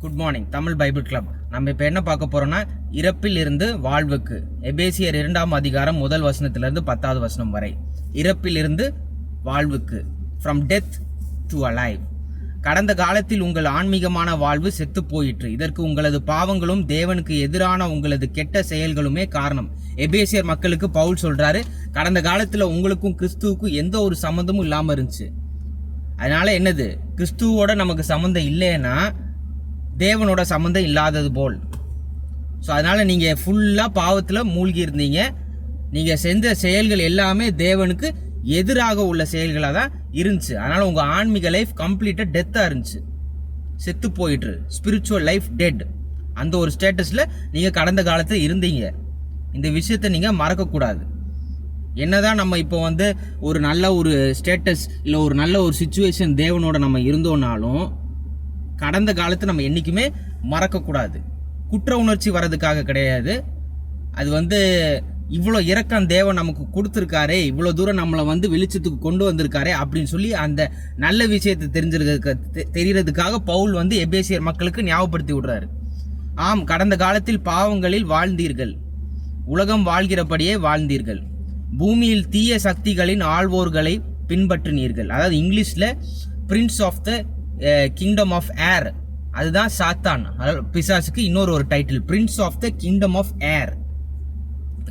Good morning Tamil Bible club நம்ம இப்போ என்ன பார்க்க போகிறோம்னா இறப்பில் இருந்து வாழ்வுக்கு. எபேசியர் இரண்டாம் அதிகாரம் முதல் வசனத்திலிருந்து பத்தாவது வசனம் வரை. இறப்பில் இருந்து வாழ்வுக்கு. ஃப்ரம் டெத் டு அலைவ் கடந்த காலத்தில் உங்கள் ஆன்மீகமான வாழ்வு செத்து போயிற்று. இதற்கு உங்களது பாவங்களும் தேவனுக்கு எதிரான உங்களது கெட்ட செயல்களுமே காரணம். எபேசியர் மக்களுக்கு பவுல் சொல்கிறாரு கடந்த காலத்தில் உங்களுக்கும் கிறிஸ்துவுக்கும் எந்த ஒரு சம்மந்தமும் இல்லாமல் இருந்துச்சு. அதனால் என்னது? கிறிஸ்துவோட நமக்கு சம்மந்தம் இல்லைன்னா தேவனோட சம்மந்தம் இல்லாதது போல். ஸோ அதனால் நீங்கள் ஃபுல்லாக பாவத்தில் மூழ்கி இருந்தீங்க. நீங்கள் செஞ்ச செயல்கள் எல்லாமே தேவனுக்கு எதிராக உள்ள செயல்களாக தான் இருந்துச்சு. அதனால் உங்கள் ஆன்மீக லைஃப் கம்ப்ளீட்டாக டெத்தாக இருந்துச்சு. செத்து போயிட்டு ஸ்பிரிச்சுவல் லைஃப் டெட் அந்த ஒரு ஸ்டேட்டஸில் நீங்கள் கடந்த காலத்தில் இருந்தீங்க. இந்த விஷயத்தை நீங்கள் மறக்கக்கூடாது. என்னதான் நம்ம இப்போ வந்து ஒரு நல்ல ஒரு ஸ்டேட்டஸ் இல்லை ஒரு நல்ல ஒரு சுச்சுவேஷன் தேவனோட நம்ம இருந்தோம்னாலும் கடந்த காலத்தை நம்ம என்றைக்குமே மறக்கக்கூடாது. குற்ற உணர்ச்சி வர்றதுக்காக கிடையாது. அது வந்து இவ்வளோ இரக்கம் தேவன் நமக்கு கொடுத்துருக்காரே இவ்வளோ தூரம் நம்மளை வந்து வெளிச்சத்துக்கு கொண்டு வந்திருக்காரே அப்படின்னு சொல்லி அந்த நல்ல விஷயத்தை தெரிஞ்சிருக்க தெரிகிறதுக்காக பவுல் வந்து எபேசியர் மக்களுக்கு ஞாபகப்படுத்தி விடுறாரு. ஆம் கடந்த காலத்தில் பாவங்களில் வாழ்ந்தீர்கள். உலகம் வாழ்கிறபடியே வாழ்ந்தீர்கள். பூமியில் தீய சக்திகளின் ஆழ்வோர்களை பின்பற்றினீர்கள். அதாவது இங்கிலீஷில் prince of the kingdom of air அதுதான் சாத்தான். அதாவது பிசாசுக்கு இன்னொரு ஒரு title prince of the kingdom of air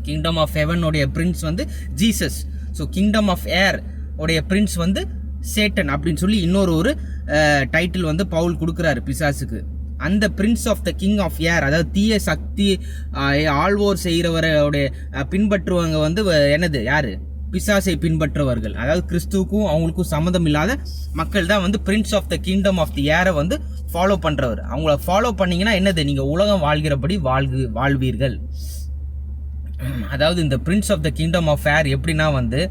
kingdom of ஹெவனுடைய prince வந்து Jesus so kingdom of air உடைய பிரின்ஸ் வந்து சேட்டன் அப்படின்னு சொல்லி இன்னொரு ஒரு டைட்டில் வந்து பவுல் கொடுக்குறாரு பிசாசுக்கு. அந்த prince of the king of air அதாவது தீய சக்தி ஆழ்வோர் செய்கிறவருடைய பின்பற்றுவங்க வந்து வ- என்னது யாரு? பிசாசை பின்பற்றவர்கள். அதாவது கிறிஸ்துவுக்கும் அவங்களுக்கும் சம்மந்தம் இல்லாத மக்கள் தான் வந்து prince of the kingdom of the ஏரை வந்து ஃபாலோ பண்ணுறவர் அவங்கள ஃபாலோ பண்ணிங்கன்னா என்னது? நீங்கள் உலகம் வாழ்கிறபடி வாழ்கு வாழ்வீர்கள். அதாவது இந்த prince of the kingdom of air எப்படின்னா வந்து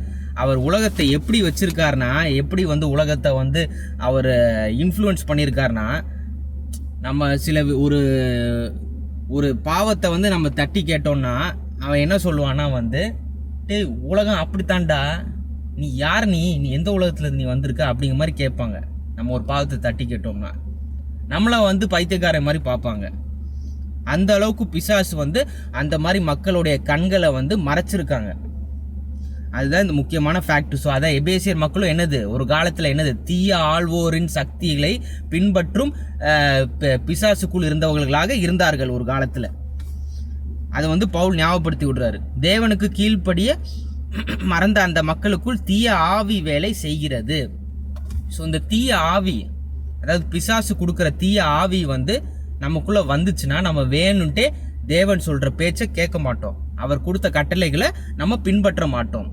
அவர் உலகத்தை எப்படி வச்சுருக்காருனா எப்படி வந்து உலகத்தை வந்து அவர் இன்ஃப்ளூயன்ஸ் பண்ணியிருக்காருனா நம்ம சில ஒரு ஒரு பாவத்தை வந்து நம்ம தட்டி கேட்டோம்னா அவன் என்ன சொல்லுவான்னா வந்து டேய் உலகம் அப்படித்தான்டா. நீ யார் நீ? நீ எந்த உலகத்தில் நீ வந்திருக்க? அப்படிங்கிற மாதிரி கேட்பாங்க. நம்ம ஒரு பாவத்தை தட்டி கேட்டோம்னா. நம்மளை வந்து பைத்தியக்காரன் மாதிரி பார்ப்பாங்க. அந்த அளவுக்கு பிசாசு வந்து அந்த மாதிரி மக்களுடைய கண்களை வந்து மறைச்சிருக்காங்க. அதுதான் இந்த முக்கியமான ஃபேக்ட் ஸோ அதான் எபேசியர் மக்களும் என்னது? ஒரு காலத்தில் என்னது? தீய ஆள்வோரின் சக்திகளை பின்பற்றும் பிசாசுக்குள் இருந்தவர்களாக இருந்தார்கள் ஒரு காலத்தில். அதை வந்து பவுல் ஞாபகப்படுத்தி விடுறாரு. தேவனுக்கு கீழ்ப்படிய மறந்த அந்த மக்களுக்குள் தீய ஆவி வேலை செய்கிறது. ஸோ இந்த தீய ஆவி அதாவது பிசாசு கொடுக்குற தீய ஆவி வந்து நமக்குள்ளே வந்துச்சுன்னா நம்ம வேணும்ட்டே தேவன் சொல்கிற பேச்சை கேட்க மாட்டோம். அவர் கொடுத்த கட்டளைகளை நம்ம பின்பற்ற மாட்டோம்.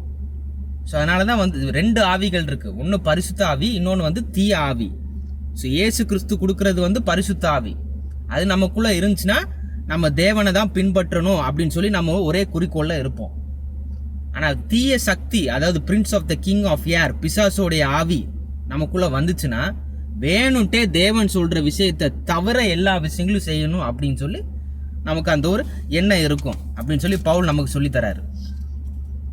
ஸோ அதனால தான் வந்து ரெண்டு ஆவிகள் இருக்குது ஒன்று பரிசுத்த ஆவி இன்னொன்று வந்து தீய ஆவி. ஸோ இயேசு கிறிஸ்து கொடுக்கறது வந்து பரிசுத்த ஆவி. அது நமக்குள்ளே இருந்துச்சுன்னா நம்ம தேவனை தான் பின்பற்றணும் அப்படின்னு சொல்லி நம்ம ஒரே குறிக்கோளில் இருப்போம். ஆனால் தீய சக்தி அதாவது prince of the king of air பிசாசோடைய ஆவி நமக்குள்ளே வந்துச்சுன்னா வேணும்ட்டே தேவன் சொல்கிற விஷயத்தை தவிர எல்லா விஷயங்களும் செய்யணும் அப்படின்னு சொல்லி நமக்கு அந்த ஒரு எண்ணம் இருக்கும் அப்படின்னு சொல்லி பவுல் நமக்கு சொல்லித்தராரு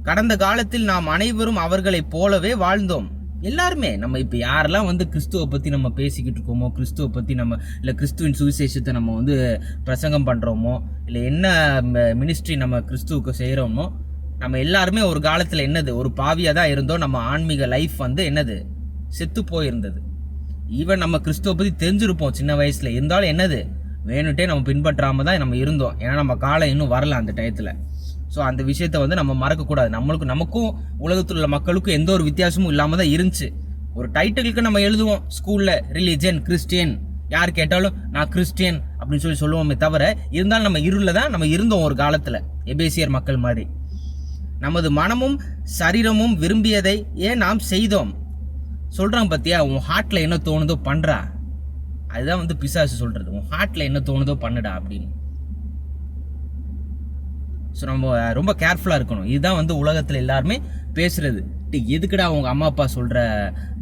கடந்த காலத்தில் நாம் அனைவரும் அவர்களைப் போலவே வாழ்ந்தோம். எல்லாருமே. நம்ம இப்போ யாரெல்லாம் வந்து கிறிஸ்துவை பற்றி நம்ம பேசிக்கிட்டு இருக்கோமோ கிறிஸ்துவை பற்றி நம்ம இல்லை கிறிஸ்துவின் சுவிசேஷத்தை நம்ம வந்து பிரசங்கம் பண்ணுறோமோ இல்லை என்ன மினிஸ்ட்ரி நம்ம கிறிஸ்துவுக்கு செய்கிறோமோ நம்ம எல்லாருமே ஒரு காலத்தில் என்னது ஒரு பாவியாக தான் இருந்தோம். நம்ம ஆன்மீக லைஃப் வந்து என்னது? செத்து போயிருந்தது. ஈவன் நம்ம கிறிஸ்துவை பற்றி தெரிஞ்சிருப்போம். சின்ன வயசில் இருந்தாலும் என்னது? வேணுட்டே நம்ம பின்பற்றாமல் தான் நம்ம இருந்தோம். ஏன்னா நம்ம காலம் இன்னும் வரல அந்த டயத்தில் ஸோ அந்த விஷயத்த வந்து நம்ம மறக்கக்கூடாது. நம்மளுக்கு நமக்கும் உலகத்தில் உள்ள மக்களுக்கும் எந்த ஒரு வித்தியாசமும் இல்லாமல் தான் இருந்துச்சு. ஒரு டைட்டிலுக்கு நம்ம எழுதுவோம் ஸ்கூலில் ரிலீஜியன் கிறிஸ்டியன் யார் கேட்டாலும் நான் கிறிஸ்டியன் அப்படின்னு சொல்லி சொல்லுவோமே தவிர இருந்தாலும் நம்ம இருளில் தான் நம்ம இருந்தோம் ஒரு காலத்தில் எபேசியர் மக்கள் மாதிரி. நமது மனமும் சரீரமும் விரும்பியதை ஏன் நாம் செய்தோம்? சொல்கிறான் பார்த்தியா உன் ஹார்ட்டில் என்ன தோணுதோ பண்ணுறா அதுதான் வந்து பிசாசு சொல்கிறது உன் ஹார்ட்டில் என்ன தோணுதோ பண்ணுடா அப்படின்னு. ஸோ நம்ம ரொம்ப கேர்ஃபுல்லாக இருக்கணும். இதுதான் வந்து உலகத்தில் எல்லாருமே பேசுகிறது டேய், எதுக்குடா அவங்க அம்மா அப்பா சொல்கிற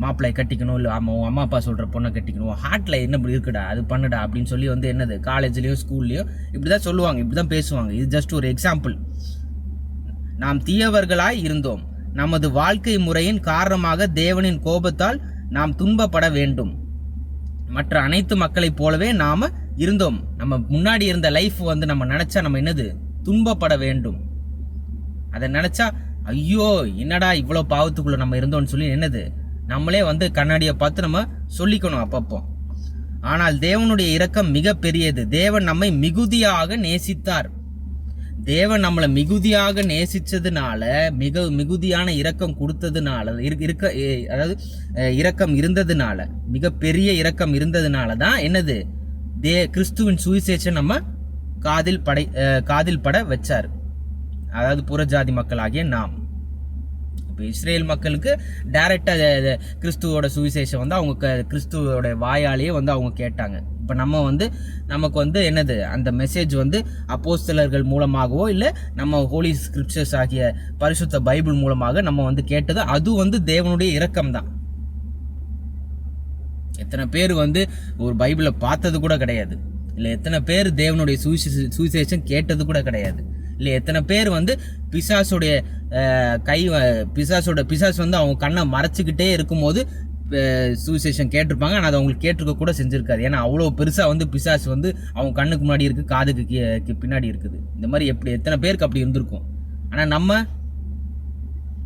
மாப்பிள்ளையை கட்டிக்கணும்? இல்லை ஆமாம் உங்க அம்மா அப்பா சொல்கிற பொண்ணை கட்டிக்கணும்? ஹார்ட்டில் என்ன இப்படி இருக்குடா? அது பண்ணுடா அப்படின்னு சொல்லி வந்து என்னது? காலேஜ்லேயோ ஸ்கூல்லையோ இப்படி தான் சொல்லுவாங்க. இப்படி தான் பேசுவாங்க. இது ஜஸ்ட் ஒரு எக்ஸாம்பிள் நாம் தீயவர்களாய் இருந்தோம். நமது வாழ்க்கை முறையின் காரணமாக தேவனின் கோபத்தால் நாம் துன்பப்பட வேண்டும். மற்ற அனைத்து மக்களைப் போலவே நாம் இருந்தோம். நம்ம முன்னாடி இருந்த லைஃப் வந்து நம்ம நினச்சா நம்ம என்னது? துன்பப்பட வேண்டும். அதை நினச்சா ஐயோ என்னடா இவ்வளோ பாவத்துக்குள்ளே நம்ம இருந்தோம்னு சொல்லி என்னது? நம்மளே வந்து கண்ணாடியை பார்த்து நம்ம சொல்லிக்கணும் அப்பப்போ. ஆனால் தேவனுடைய இரக்கம் மிக பெரியது. தேவன் நம்மை மிகுதியாக நேசித்தார். தேவன் நம்மளை மிகுதியாக நேசித்ததுனால மிக மிகுதியான இரக்கம் கொடுத்ததுனால இருக்க அதாவது இரக்கம் இருந்ததுனால மிக பெரிய இரக்கம் இருந்ததுனால தான் என்னது? தே கிறிஸ்துவின் சுவிசேஷம் நம்ம காதில் படை காதில் பட வச்சார். அதாவது புறஜாதி மக்களாகிய நாம். இப்போ இஸ்ரேல் மக்களுக்கு டைரெக்டாக கிறிஸ்துவோட சுவிசேஷம் வந்து அவங்க க- கிறிஸ்துவோட வாயாலேயே வந்து அவங்க கேட்டாங்க. இப்போ நம்ம வந்து நமக்கு வந்து என்னது? அந்த மெசேஜ் வந்து அப்போஸ்தலர்கள் மூலமாகவோ இல்லை நம்ம ஹோலி ஸ்கிரிப்சர்ஸ் ஆகிய பரிசுத்த பைபிள் மூலமாக நம்ம வந்து கேட்டது அது வந்து தேவனுடைய இரக்கம் தான் எத்தனை பேர் வந்து ஒரு பைபிளை பார்த்தது கூட கிடையாது. இல்லை எத்தனை பேர் தேவனுடைய சுவிசேஷ சுவிசேஷம் கேட்டது கூட கிடையாது. இல்லை எத்தனை பேர் வந்து பிசாசுடைய கை பிசாஸோட பிசாசோட வந்து அவங்க கண்ணை மறைச்சிக்கிட்டே இருக்கும்போது சுவிசேஷம் கேட்டிருப்பாங்க. ஆனால் அது அவங்களுக்கு கேட்டிருக்க கூட செஞ்சுருக்காது. ஏன்னா அவ்வளோ பெருசாக வந்து பிசாஸ் வந்து அவங்க கண்ணுக்கு முன்னாடி இருக்குது காதுக்கு கீ- பின்னாடி இருக்குது. இந்த மாதிரி எப்படி எத்தனை பேருக்கு அப்படி இருந்திருக்கும்? ஆனால் நம்ம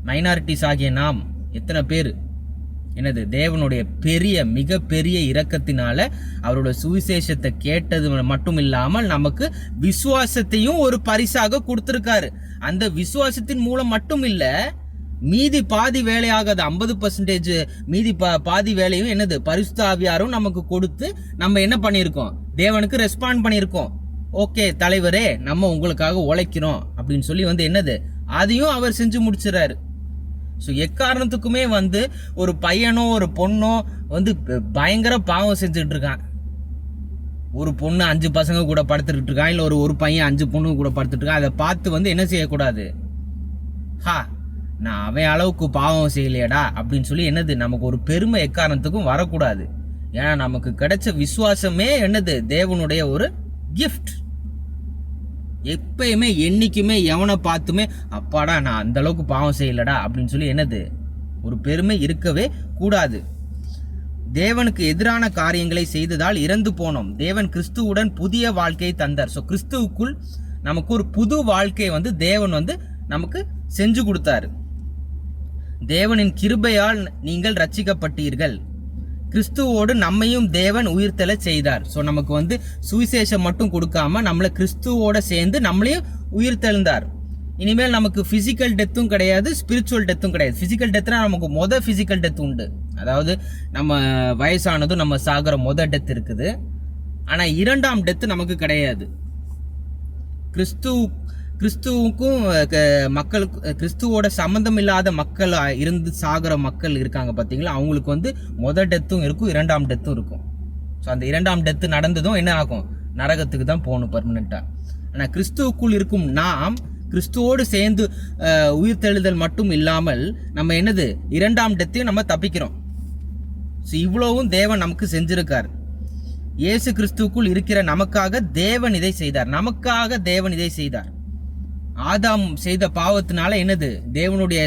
மைனாரிட்டிஸ் ஆகிய நாம் எத்தனை பேர் என்னது தேவனுடைய பெரிய மிக பெரிய இரக்கத்தினால அவரோட சுவிசேஷத்தை கேட்டது மட்டும் இல்லாமல் நமக்கு விசுவாசத்தையும் ஒரு பரிசாக கொடுத்துருக்காரு. அந்த விசுவாசத்தின் மூலம் மட்டும் இல்ல மீதி பாதி வேலையாகாது ஐம்பது பர்சன்டேஜ் மீதி பா பாதி வேலையும் என்னது பரிசுத்த ஆவியாரும் நமக்கு கொடுத்து நம்ம என்ன பண்ணியிருக்கோம்? தேவனுக்கு ரெஸ்பாண்ட் பண்ணியிருக்கோம். ஓகே தலைவரே நம்ம உங்களுக்காக உழைக்கிறோம் அப்படின்னு சொல்லி வந்து என்னது அதையும் அவர் செஞ்சு முடிச்சிடறாரு. ஸோ எக்காரணத்துக்குமே வந்து ஒரு பையனோ ஒரு பொண்ணோ வந்து பயங்கர பாவம் செஞ்சுட்டு இருக்கான் ஒரு பொண்ணு அஞ்சு பசங்க கூட படுத்துக்கிட்டு இருக்கான் இல்லை ஒரு ஒரு பையன் அஞ்சு பொண்ணு கூட படுத்துட்டு இருக்கான் அதை பார்த்து வந்து என்ன செய்யக்கூடாது? ஹா நான் அவன் அளவுக்கு பாவம் செய்யலையடா அப்படின்னு சொல்லி என்னது நமக்கு ஒரு பெருமை எக்காரணத்துக்கும் வரக்கூடாது. ஏன்னா நமக்கு கிடைச்ச விசுவாசமே என்னது தேவனுடைய ஒரு கிஃப்ட் எப்பயுமே என்னைக்குமே எவனை பார்த்துமே அப்பாடா நான் அந்த அளவுக்கு பாவம் செய்யலடா அப்படின்னு சொல்லி என்னது? ஒரு பெருமை இருக்கவே கூடாது. தேவனுக்கு எதிரான காரியங்களை செய்ததால் இறந்து போனோம். தேவன் கிறிஸ்துவுடன் புதிய வாழ்க்கையை தந்தார். ஸோ கிறிஸ்துவுக்குள் நமக்கு ஒரு புது வாழ்க்கையை வந்து தேவன் வந்து நமக்கு செஞ்சு கொடுத்தாரு. தேவனின் கிருபையால் நீங்கள் ரட்சிக்கப்பட்டீர்கள். கிறிஸ்துவோடு நம்மையும் தேவன் உயிர்த்தெழச் செய்தார். ஸோ நமக்கு வந்து சுவிசேஷம் மட்டும் கொடுக்காம நம்மளை கிறிஸ்துவோட சேர்ந்து நம்மளையும் உயிர்த்தெழுந்தார். இனிமேல் நமக்கு ஃபிசிக்கல் டெத்தும் கிடையாது ஸ்பிரிச்சுவல் டெத்தும் கிடையாது. ஃபிசிக்கல் டெத்னா நமக்கு மொதல் ஃபிசிக்கல் டெத் உண்டு. அதாவது நம்ம வயசானதும் நம்ம சாகிற மொதல் டெத் இருக்குது. ஆனால் இரண்டாம் டெத்து நமக்கு கிடையாது. கிறிஸ்து கிறிஸ்துவுக்கும் க- மக்களுக்கு கிறிஸ்துவோட சம்மந்தம் இல்லாத மக்கள் இருந்து சாகிற மக்கள் இருக்காங்க பார்த்தீங்களா அவங்களுக்கு வந்து மொதல் டெத்தும் இருக்கும் இரண்டாம் டெத்தும் இருக்கும். ஸோ அந்த இரண்டாம் டெத்து நடந்ததும் என்ன ஆகும்? நரகத்துக்கு தான் போகணும் பர்மனெண்ட்டாக ஆனால் கிறிஸ்துவுக்குள் இருக்கும் நாம் கிறிஸ்துவோடு சேர்ந்து உயிர் உயிர்த்தெழுதல் மட்டும் இல்லாமல் நம்ம என்னது? இரண்டாம் டெத்தையும் நம்ம தப்பிக்கிறோம். ஸோ இவ்வளவும் தேவன் நமக்கு செஞ்சிருக்கார். இயேசு கிறிஸ்துவுக்குள் இருக்கிற நமக்காக தேவன் இதை செய்தார். நமக்காக தேவன் இதை செய்தார். ஆதாம் செய்த பாவத்தினால என்னது? தேவனுடைய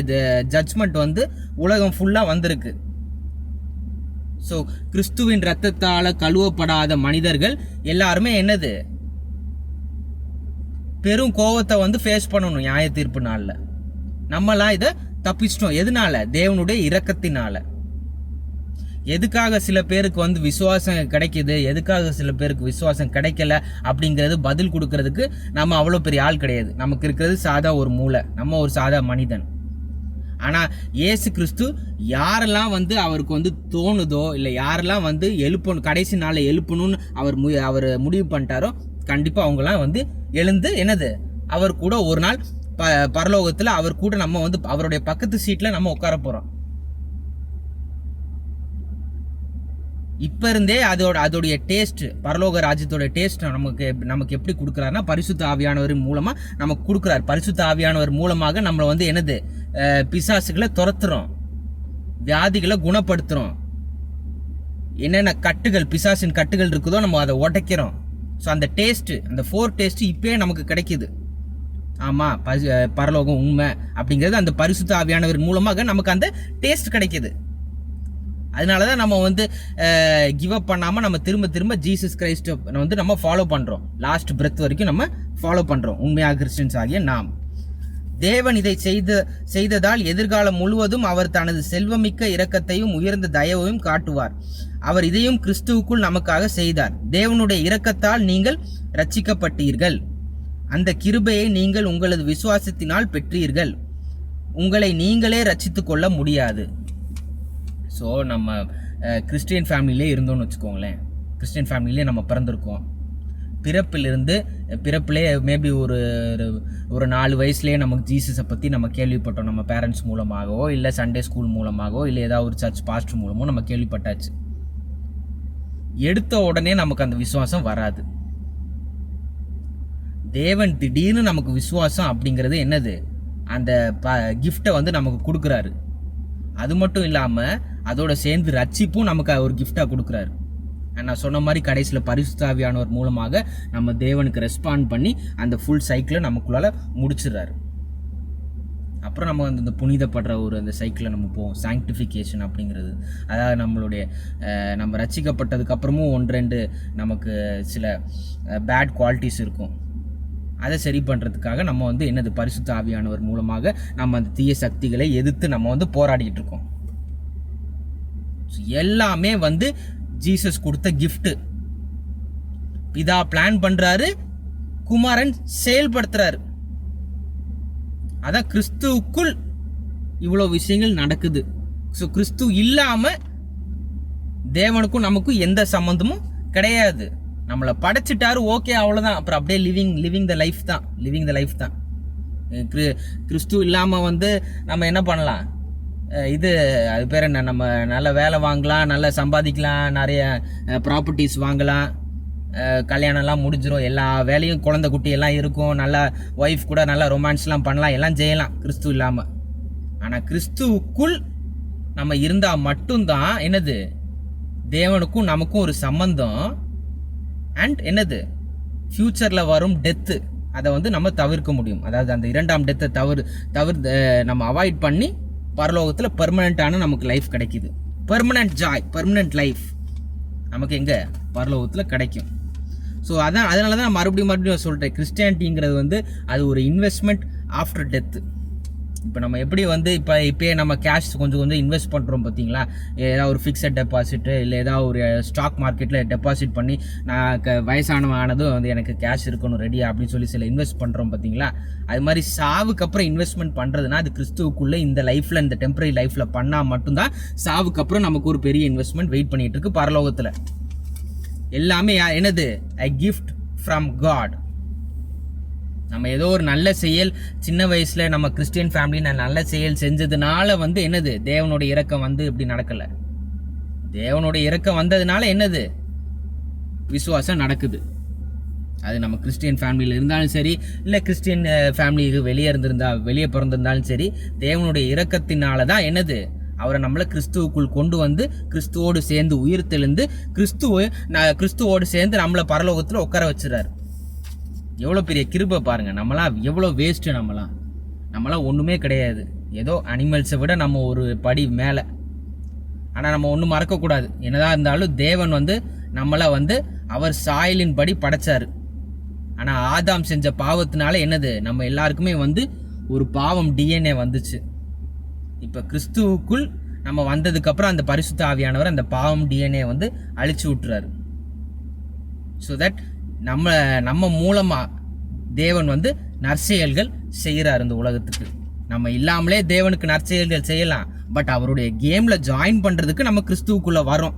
ஜட்ஜ்மெண்ட் வந்து உலகம் ஃபுல்லாக வந்திருக்கு. ஸோ கிறிஸ்துவின் ரத்தத்தால் கழுவப்படாத மனிதர்கள் எல்லாருமே என்னது? பெரும் கோவத்தை வந்து ஃபேஸ் பண்ணணும் நியாய தீர்ப்பு நாளில். நம்மலாம் இதை தப்பிச்சிட்டோம். எதனால? தேவனுடைய இரக்கத்தினால. எதுக்காக சில பேருக்கு வந்து விசுவாசம் கிடைக்குது? எதுக்காக சில பேருக்கு விசுவாசம் கிடைக்கல? அப்படிங்கிறது பதில் கொடுக்கறதுக்கு நம்ம அவ்வளோ பெரிய ஆள் கிடையாது. நமக்கு இருக்கிறது சாதா ஒரு மூளை. நம்ம ஒரு சாதா மனிதன். ஆனால் இயேசு கிறிஸ்து யாரெல்லாம் வந்து அவருக்கு வந்து தோணுதோ இல்லை யாரெல்லாம் வந்து எழுப்பணும் கடைசி நாளில் எழுப்பணும்னு அவர் மு அவர் முடிவு பண்ணிட்டாரோ கண்டிப்பாக அவங்களாம் வந்து எழுந்து என்னது? அவர் கூட ஒரு நாள் ப பரலோகத்தில் அவர் கூட நம்ம வந்து அவருடைய பக்கத்து சீட்டில் நம்ம உட்கார போகிறோம் இப்போ இருந்தே அதோட அதோடைய டேஸ்ட் பரலோக ராஜ்யத்தோட டேஸ்ட் நமக்கு நமக்கு எப்படி கொடுக்குறாருன்னா பரிசுத்த ஆவியானவர் மூலமாக நமக்கு கொடுக்குறாரு. பரிசுத்த ஆவியானவர் மூலமாக நம்மளை வந்து என்னது? பிசாசுகளை துரத்துறோம். வியாதிகளை குணப்படுத்துகிறோம் என்னென்ன கட்டுகள் பிசாசின் கட்டுகள் இருக்குதோ நம்ம அதை உடைக்கிறோம். ஸோ அந்த டேஸ்ட்டு அந்த ஃபோர் டேஸ்ட்டு இப்போயே நமக்கு கிடைக்குது. ஆமாம் பரலோகம் உண்மை அப்படிங்கிறது அந்த பரிசுத்த ஆவியானவர் மூலமாக நமக்கு அந்த டேஸ்ட் கிடைக்கிது. அதனால தான் நம்ம வந்து கிவ் அப் பண்ணாமல் நம்ம திரும்ப திரும்ப ஜீசஸ் கிரைஸ்ட் வந்து நம்ம ஃபாலோ பண்ணுறோம் லாஸ்ட் பிரெத் வரைக்கும் நம்ம ஃபாலோ பண்ணுறோம் உண்மையாக கிறிஸ்டின்ஸ் ஆகிய நாம். தேவன் இதை செய்த செய்ததால் எதிர்காலம் முழுவதும் அவர் தனது செல்வமிக்க இரக்கத்தையும் உயர்ந்த தயவையும் காட்டுவார். அவர் இதையும் கிறிஸ்துவுக்குள் நமக்காக செய்தார். தேவனுடைய இரக்கத்தால் நீங்கள் ரட்சிக்கப்பட்டீர்கள் அந்த கிருபையை நீங்கள் உங்களது விசுவாசத்தினால் பெற்றீர்கள். உங்களை நீங்களே ரட்சித்து கொள்ள முடியாது. ஸோ நம்ம கிறிஸ்டியன் ஃபேமிலியிலே இருந்தோம்னு வச்சுக்கோங்களேன். கிறிஸ்டியன் ஃபேமிலியிலே நம்ம பிறந்திருக்கோம். பிறப்பிலிருந்து பிறப்பிலே மேபி ஒரு ஒரு- ஒரு நாலு வயசுலேயே நமக்கு ஜீசஸை பற்றி நம்ம கேள்விப்பட்டோம். நம்ம பேரண்ட்ஸ் மூலமாகவோ இல்லை சண்டே ஸ்கூல் மூலமாகவோ இல்லை ஏதாவது ஒரு சர்ச் பாஸ்டர் மூலமோ நம்ம கேள்விப்பட்டாச்சு. எடுத்த உடனே நமக்கு அந்த விசுவாசம் வராது. தேவன் திடீர்னு நமக்கு விசுவாசம் அப்படிங்கிறது என்னது? அந்த ப கிஃப்டை வந்து நமக்கு கொடுக்குறாரு. அது மட்டும் இல்லாமல் அதோட சேர்ந்து ரட்சிப்பும் நமக்கு ஒரு கிஃப்டாக கொடுக்குறாரு. நான் சொன்ன மாதிரி கடைசியில் பரிசுத்தாவியானவர் மூலமாக நம்ம தேவனுக்கு ரெஸ்பாண்ட் பண்ணி அந்த ஃபுல் சைக்கிளை நமக்குள்ளால முடிச்சிடுறாரு. அப்புறம் நம்ம வந்து இந்த புனிதப்படுற ஒரு அந்த சைக்கிளை நம்ம போவோம். சாங்டிஃபிகேஷன் அப்படிங்கிறது. அதாவது நம்மளுடைய நம்ம ரசிக்கப்பட்டதுக்கப்புறமும் ஒன்று ரெண்டு நமக்கு சில பேட் குவாலிட்டிஸ் இருக்கும். அதை சரி பண்ணுறதுக்காக நம்ம வந்து என்னது பரிசுத்த ஆவியானவர் மூலமாக நம்ம அந்த தீய சக்திகளை எதிர்த்து நம்ம வந்து போராடிக்கிட்டு இருக்கோம். எல்லாமே வந்து ஜீசஸ் கொடுத்த கிஃப்ட்டு பிதா பிளான் பண்றாரு குமாரன் செயல்படுத்துறாரு. அதான் கிறிஸ்துவுக்குள் இவ்வளோ விஷயங்கள் நடக்குது. ஸோ கிறிஸ்து இல்லாம தேவனுக்கும் நமக்கும் எந்த சம்மந்தமும் கிடையாது. நம்மளை படைச்சிட்டாரு ஓகே அவ்வளோதான் அப்புறம் அப்படியே லிவிங் லிவிங் த லைஃப் தான். லிவிங் த லைஃப் தான். அஹ் கிறி- கிறிஸ்து இல்லாமல் வந்து நம்ம என்ன பண்ணலாம்? இது அது பேர் என்ன? நம்ம நல்ல வேலை வாங்கலாம் நல்லா சம்பாதிக்கலாம் நிறைய ப்ராப்பர்ட்டிஸ் வாங்கலாம். கல்யாணம்லாம் முடிஞ்சிடும் எல்லா வேலையும் குழந்தை குட்டி எல்லாம் இருக்கும். நல்லா ஒய்ஃப் கூட நல்லா ரொமான்ஸ்லாம் பண்ணலாம். எல்லாம் செய்யலாம் கிறிஸ்து இல்லாமல் ஆனால் கிறிஸ்துவுக்குள் நம்ம இருந்தால் மட்டும்தான் என்னது? தேவனுக்கும் நமக்கும் ஒரு சம்பந்தம். அண்ட் என்னது? ஃப்யூச்சரில் வரும் டெத்து அதை வந்து நம்ம தவிர்க்க முடியும். அதாவது அந்த இரண்டாம் டெத்தை தவிர தவிர நம்ம அவாய்ட் பண்ணி பரலோகத்தில் பெர்மனண்ட்டான நமக்கு லைஃப் கிடைக்குது. பெர்மனண்ட் ஜாய் பெர்மனண்ட் லைஃப் நமக்கு எங்கே? பரலோகத்தில் கிடைக்கும். ஸோ அதான் அதனால தான் நான் மறுபடியும் மறுபடியும் சொல்கிறேன் கிறிஸ்டியானிட்டிங்கிறது வந்து அது ஒரு இன்வெஸ்ட்மெண்ட் ஆஃப்டர் டெத்து இப்போ நம்ம எப்படி வந்து இப்போ இப்போயே நம்ம கேஷ் கொஞ்சம் கொஞ்சம் இன்வெஸ்ட் பண்ணுறோம் பார்த்தீங்களா ஏதாவது ஒரு ஃபிக்ஸட் டெபாசிட்டு இல்லை ஏதாவது ஒரு ஸ்டாக் மார்க்கெட்டில் டெபாசிட் பண்ணி நான் க வயசானவன் ஆனதும் வந்து எனக்கு கேஷ் இருக்கணும் ரெடி அப்படின்னு சொல்லி சில இன்வெஸ்ட் பண்ணுறோம் பார்த்தீங்களா அது மாதிரி சாவுக்கு அப்புறம் இன்வெஸ்ட்மெண்ட் பண்ணுறதுனா அது கிறிஸ்துவுக்குள்ளே இந்த லைஃப்பில் இந்த டெம்பரரி லைஃப்பில் பண்ணால் மட்டும்தான் சாவுக்கு அப்புறம் நமக்கு ஒரு பெரிய இன்வெஸ்ட்மெண்ட் வெயிட் பண்ணிகிட்டு இருக்கு பரலோகத்தில். எல்லாமே என்னது? ஐ கிஃப்ட் ஃப்ரம் காட் நம்ம ஏதோ ஒரு நல்ல செயல் சின்ன வயசில் நம்ம கிறிஸ்டியன் ஃபேமிலி நான் நல்ல செயல் செஞ்சதுனால வந்து என்னது? தேவனுடைய இறக்கம் வந்து இப்படி நடக்கலை. தேவனுடைய இறக்கம் வந்ததுனால என்னது? விசுவாசம் நடக்குது. அது நம்ம கிறிஸ்டியன் ஃபேமிலியில் இருந்தாலும் சரி இல்லை கிறிஸ்டியன் ஃபேமிலிக்கு வெளியே இருந்திருந்தா வெளியே பிறந்திருந்தாலும் சரி தேவனுடைய இறக்கத்தினால தான் என்னது? அவரை நம்மளை கிறிஸ்துவுக்குள் கொண்டு வந்து கிறிஸ்துவோடு சேர்ந்து உயிர் தெளிந்து கிறிஸ்துவ கிறிஸ்துவோடு சேர்ந்து நம்மளை பரலோகத்தில் உட்கார வச்சுறாரு எவ்வளோ பெரிய கிருபை பாருங்கள் நம்மளாம் எவ்வளோ வேஸ்ட்டு நம்மளாம் நம்மளாம் ஒன்றுமே கிடையாது. ஏதோ அனிமல்ஸை விட நம்ம ஒரு படி மேலே. ஆனால் நம்ம ஒன்றும் மறக்கக்கூடாது. என்னதான் இருந்தாலும் தேவன் வந்து நம்மளை வந்து அவர் சாயலின் படி படைச்சார். ஆனால் ஆதாம் செஞ்ச பாவத்தினால என்னது? நம்ம எல்லாருக்குமே வந்து ஒரு பாவம் டிஎன்ஏ வந்துச்சு. இப்போ கிறிஸ்துவுக்குள் நம்ம வந்ததுக்கப்புறம் அந்த பரிசுத்த ஆவியானவர் அந்த பாவம் டிஎன்ஏ வந்து அழிச்சு விட்டுறாரு. ஸோ தட் நம்ம நம்ம மூலமாக தேவன் வந்து நற்செயல்கள் செய்கிறார் இந்த உலகத்துக்கு. நம்ம இல்லாமலே தேவனுக்கு நற்செயல்கள் செய்யலாம். பட் அவருடைய கேமில் ஜாயின் பண்ணுறதுக்கு நம்ம கிறிஸ்துவுக்குள்ளே வரோம்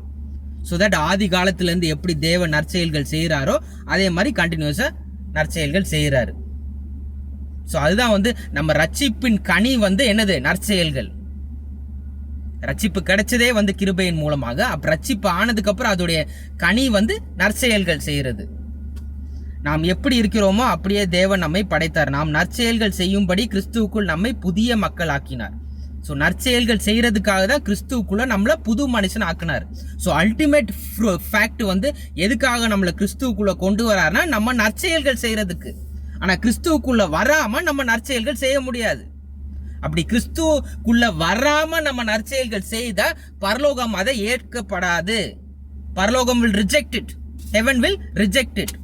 ஸோ தட் ஆதி காலத்துலேருந்து எப்படி தேவன் நற்செயல்கள் செய்கிறாரோ அதே மாதிரி கண்டினியூஸாக நற்செயல்கள் செய்கிறாரு ஸோ அதுதான் வந்து நம்ம ரட்சிப்பின் கனி வந்து என்னது? நற்செயல்கள். ரட்சிப்பு கிடைச்சதே வந்து கிருபையின் மூலமாக அப்போ ரட்சிப்பு ஆனதுக்கப்புறம் அதோடைய கனி வந்து நற்செயல்கள் செய்கிறது நாம் எப்படி இருக்கிறோமோ அப்படியே தேவன் நம்மை படைத்தார். நாம் நற்செயல்கள் செய்யும்படி கிறிஸ்துவுக்குள் நம்மை புதிய மக்கள் ஆக்கினார். ஸோ நற்செயல்கள் செய்கிறதுக்காக தான் கிறிஸ்துவுக்குள்ளே நம்மளை புது மனுஷன் ஆக்கினார். ஸோ அல்டிமேட் ஃபேக்ட் வந்து எதுக்காக நம்மளை கிறிஸ்துவுக்குள்ளே கொண்டு வராருன்னா நம்ம நற்செயல்கள் செய்கிறதுக்கு ஆனால் கிறிஸ்துவுக்குள்ளே வராமல் நம்ம நற்செயல்கள் செய்ய முடியாது. அப்படி கிறிஸ்துவுக்குள்ள வராமல் நம்ம நற்செயல்கள் செய்தால் பரலோகம் அதை ஏற்கப்படாது. பரலோகம் will reject it heaven will reject it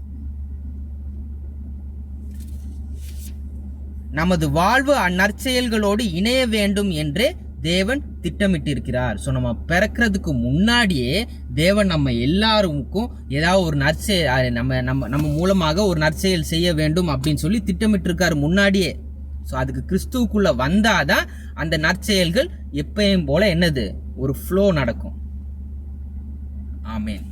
நமது வாழ்வு அந்நற்செயல்களோடு இணைய வேண்டும் என்று தேவன் திட்டமிட்டிருக்கிறார். ஸோ நம்ம பிறக்கிறதுக்கு முன்னாடியே தேவன் நம்ம எல்லாருக்கும் ஏதாவது ஒரு நற்செயல் நம்ம நம்ம நம்ம மூலமாக ஒரு நற்செயல் செய்ய வேண்டும் அப்படின்னு சொல்லி திட்டமிட்டிருக்காரு முன்னாடியே. ஸோ அதுக்கு கிறிஸ்துவுக்குள்ள வந்தாதான் அந்த நற்செயல்கள் எப்பயும் போல என்னது? ஒரு ஃப்ளோ நடக்கும். ஆமேன்